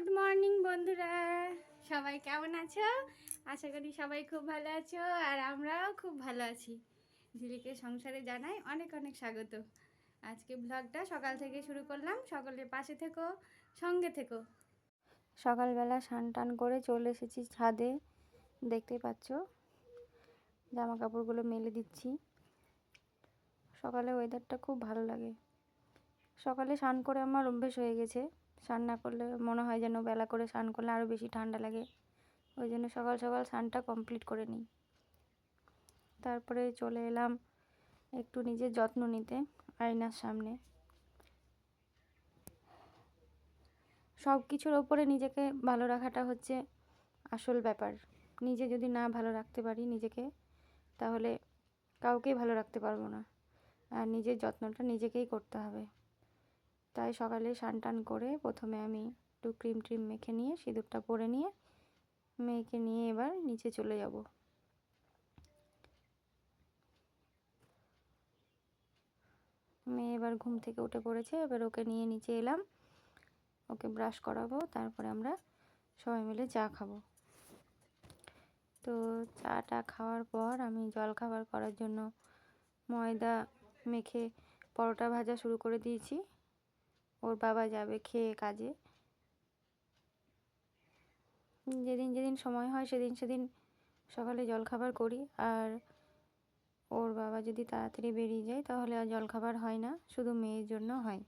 Good morning, বন্ধুরা। সবাই কেমন আছো? আশা করি সবাই খুব ভালো আছো, আর আমরাও খুব ভালো আছি। ঝিলিকে সংসারে জানাই অনেক অনেক স্বাগত। আজকে ব্লগটা সকাল থেকে শুরু করলাম। সকলের পাশে থেকো, সঙ্গে থেকো। সকালবেলা স্নান টান করে চলে এসেছি ছাদে। দেখতে পাচ্ছ জামা কাপড়গুলো মেলে দিচ্ছি। সকালে ওয়েদারটা খুব ভালো লাগে। সকালে স্নান করে আমার অভ্যেস হয়ে গেছে। স্নান না করলে মনে হয় যেন বেলা করে স্নান করলে আরও বেশি ঠান্ডা লাগে। ওই জন্য সকাল সকাল স্নানটা কমপ্লিট করে নিই। তারপরে চলে এলাম একটু নিজের যত্ন নিতে, আয়নার সামনে। সব কিছুর ওপরে নিজেকে ভালো রাখাটা হচ্ছে আসল ব্যাপার। নিজে যদি না ভালো রাখতে পারি নিজেকে, তাহলে কাউকেই ভালো রাখতে পারব না। আর নিজের যত্নটা নিজেকেই করতে হবে। তাই সকালে স্নান টান করে প্রথমে আমি একটু ক্রিম ট্রিম মেখে নিয়ে, সিঁদুরটা পরে নিয়ে মেয়েকে নিয়ে এবার নিচে চলে যাব। মেয়ে এবার ঘুম থেকে উঠে পড়েছে, এবার ওকে নিয়ে নিচে এলাম। ওকে ব্রাশ করাবো, তারপরে আমরা সবাই মিলে চা খাব। তো চাটা খাওয়ার পর আমি জল খাবার করার জন্য ময়দা মেখে পরোটা ভাজা শুরু করে দিয়েছি। ওর বাবা যাবে খেয়ে কাজে। যেদিন যেদিন সময় হয় সেদিন সেদিন সকালে জলখাবার করি। আর ওর বাবা যদি তাড়াতাড়ি বেরিয়ে যায় তাহলে আর জলখাবার হয় না, শুধু মেয়ের জন্য হয়।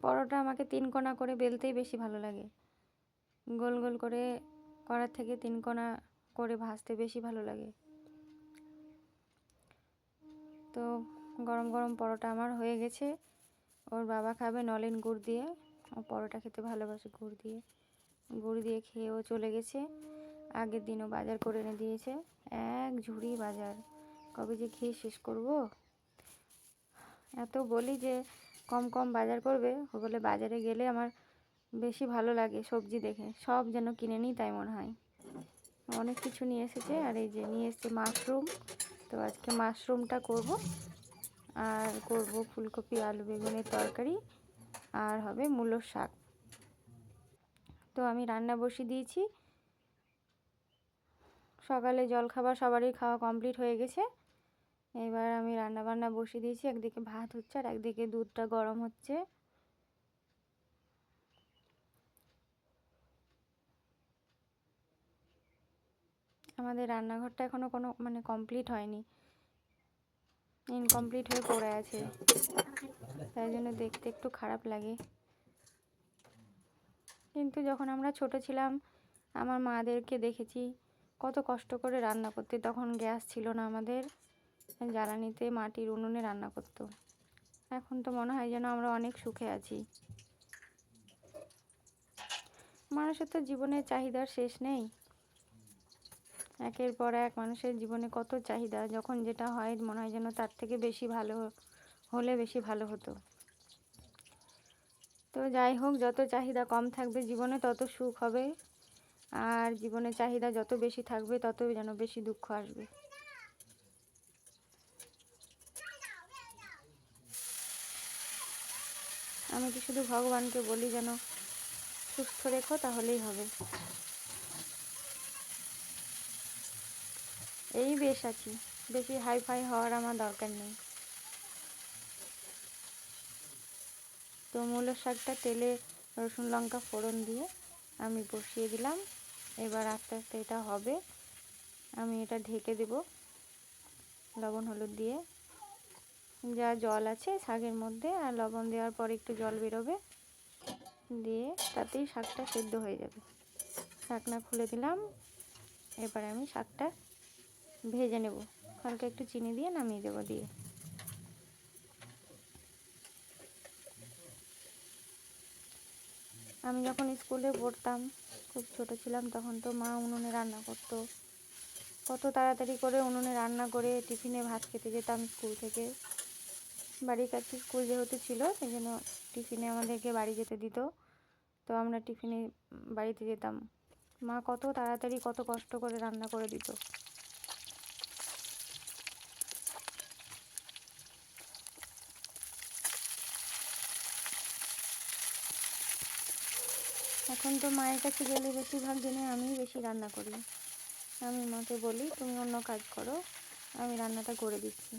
পরোটা আমাকে তিন কোনা করে বেলতেই বেশি ভালো লাগে। গোল গোল করে করার থেকে তিন কোনা করে ভাজতে বেশি ভালো লাগে। তো গরম গরম পরোটা আমার হয়ে গেছে। ওর বাবা খাবে নলেন গুড় দিয়ে। ও পরোটা খেতে ভালোবাসে গুড় দিয়ে। গুড় দিয়ে খেয়ে ও চলে গেছে। আগের দিনও বাজার করে এনে দিয়েছে। এক ঝুড়ি বাজার। কবে যে খেয়ে শেষ করব? এত বলি যে কম কম বাজার করবে। ও বলে, বাজারে গেলে আমার বেশি ভালো লাগে সবজি দেখে। সব যেন কিনে নিই তাই মনে হয়। অনেক কিছু নিয়ে এসেছে। আর এই যে নিয়ে এসেছে মাশরুম। তো আজকে মাশরুমটা করব। আর করব ফুলকপি, আলু বেগুনের তরকারি আর হবে মূলোর শাক। তো আমি রান্না বসিয়ে দিয়েছি। সকালে জলখাবার সবারই খাওয়া কমপ্লিট হয়ে গেছে। এবার আমি রান্না বান্না বসিয়ে দিয়েছি। একদিকে ভাত হচ্ছে আর একদিকে দুধটা গরম হচ্ছে। আমাদের রান্নাঘরটা এখনও কোনো মানে কমপ্লিট হয়নি। ইনকমপ্লিট হয়ে পড়ে আছে। তাই জন্য দেখতে একটু খারাপ লাগে। কিন্তু যখন আমরা ছোট ছিলাম, আমার মাদেরকে দেখেছি, কত কষ্ট করে রান্না করতে। তখন গ্যাস ছিল না আমাদের। জ্বালানিতে মাটির উনুনে রান্না করতো। এখন তো মনে হয় যেন আমরা অনেক সুখে আছি। মানুষের তো জীবনের চাহিদার শেষ নেই। একের পর এক মানুষের জীবনে কত চাহিদা, যখন যেটা হয় মনে হয় যেন তার থেকে বেশি ভালো হলে বেশি ভালো হতো। তো যাই হোক, যত চাহিদা কম থাকবে জীবনে তত সুখ হবে, আর জীবনে চাহিদা যত বেশি থাকবে তত যেন বেশি দুঃখ আসবে। আমি তো শুধু ভগবানকে বলি যেন সুস্থ রেখো, তাহলেই হবে। এই বেশ আছি। বেশি হাই ফাই হওয়ার আমার দরকার নেই। তো মূলো শাকটা তেলে রসুন লঙ্কা ফোড়ন দিয়ে আমি বসিয়ে দিলাম। এবার আস্তে আস্তে এটা হবে। আমি এটা ঢেকে দেব লবণ হলুদ দিয়ে। যা জল আছে শাকের মধ্যে আর লবণ দেওয়ার পর একটু জল বেরোবে দিয়ে তাতেই শাকটা সেদ্ধ হয়ে যাবে। শাকনা খুলে দিলাম। এবার আমি শাকটা ভেজে নেব। হালকা একটু চিনি দিয়ে নামিয়ে দেবো দিয়ে। আমি যখন স্কুলে পড়তাম, খুব ছোট ছিলাম তখন তো মা উনুনে রান্না করতো। কত তাড়াতাড়ি করে উনুনে রান্না করে টিফিনে ভাত খেতে যেতাম স্কুল থেকে। বাড়ির কাছে স্কুল যেহেতু ছিল, সেই জন্য টিফিনে আমাদেরকে বাড়ি যেতে দিত। তো আমরা টিফিনে বাড়িতে যেতাম। মা কত তাড়াতাড়ি কত কষ্ট করে রান্না করে দিত। এখন তো মায়ের কাছে গেলে বেশিরভাগ দিনে আমিই বেশি রান্না করি। আমি মাকে বলি, তুমি অন্য কাজ করো, আমি রান্নাটা করে দিচ্ছি।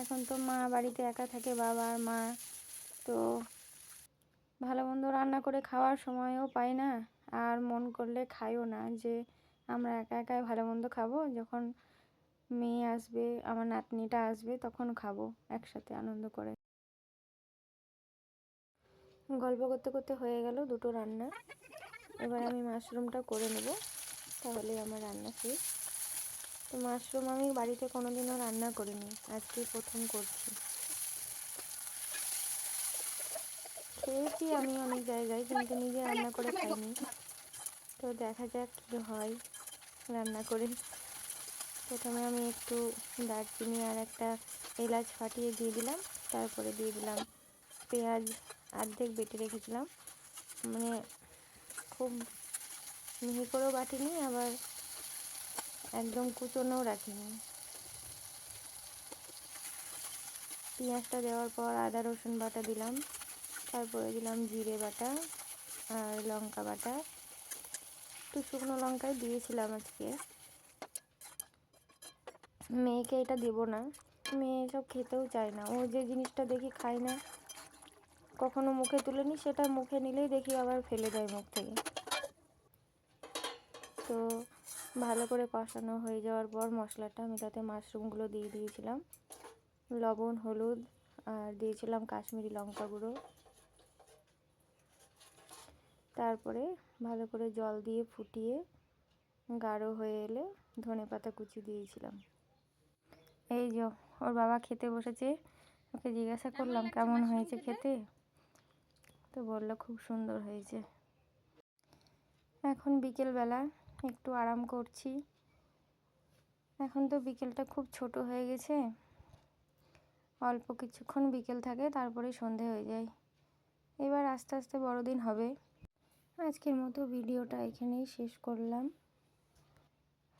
এখন তো মা বাড়িতে একা থাকে, বাবা আর মা, তো ভালো মন্দ রান্না করে খাওয়ার সময়ও পাই না, আর মন করলে খাইও না যে আমরা একা একাই ভালো মন্দ খাব। যখন মেয়ে আসবে, আমার নাতনিটা আসবে, তখন খাব একসাথে আনন্দ করে। গল্প করতে করতে হয়ে গেল দুটো রান্না। এবার আমি মাশরুমটা করে নেব তাহলে আমার রান্না শেষ। তো মাশরুম আমি বাড়িতে কোনোদিনও রান্না করিনি আজকে প্রথম করছি। খেয়েছি আমি অনেক জায়গায়, কিন্তু নিজে রান্না করে খাইনি। তো দেখা যাক কী হয়, রান্না করে প্রথমে আমি একটু দারচিনি আর একটা এলাচ ফাটিয়ে দিয়ে দিলাম। তারপরে দিয়ে দিলাম পেঁয়াজ অর্ধেক বেটে রেখেছিলাম। মানে খুব মিহি করেও বাটিনি, আবার একদম কুচোনোও রাখিনি। পেঁয়াজটা দেওয়ার পর আদা, রসুন বাটা দিলাম। তারপরে দিলাম জিরে বাটা আর লঙ্কা বাটা। একটু শুকনো লঙ্কাই দিয়েছিলাম আজকে। মেয়েকে এটা দেব না। মেয়ে এসব খেতেও চায় না। ও যে জিনিসটা দেখি খায় না, কখনো মুখে তুলে নি, সেটা মুখে নিলেই দেখি আবার ফেলে দেয় মুখ থেকে। তো ভালো করে কষানো হয়ে যাওয়ার পর মশলাটা আমি তাতে মাশরুমগুলো দিয়ে দিয়েছিলাম। লবণ, হলুদ, আর দিয়েছিলাম কাশ্মীরি লঙ্কা গুঁড়ো। তারপরে ভালো করে জল দিয়ে ফুটিয়ে গাঢ় হয়ে এলে ধনে পাতা কুচি দিয়েছিলাম। এই যে ওর বাবা খেতে বসেছে। ওকে জিজ্ঞাসা করলাম কেমন হয়েছে খেতে? তো বলল খুব সুন্দর হয়েছে। এখন বিকেলবেলা একটু আরাম করছি। এখন তো বিকেলটা খুব ছোট হয়ে গেছে। অল্প কিছুক্ষণ বিকেল থাকে তারপরে সন্ধে হয়ে যায়। এবার আস্তে আস্তে বড়দিন হবে। আজকের মতো ভিডিওটা এখানেই শেষ করলাম।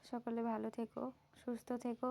সকলে ভালো থেকো সুস্থ থেকো।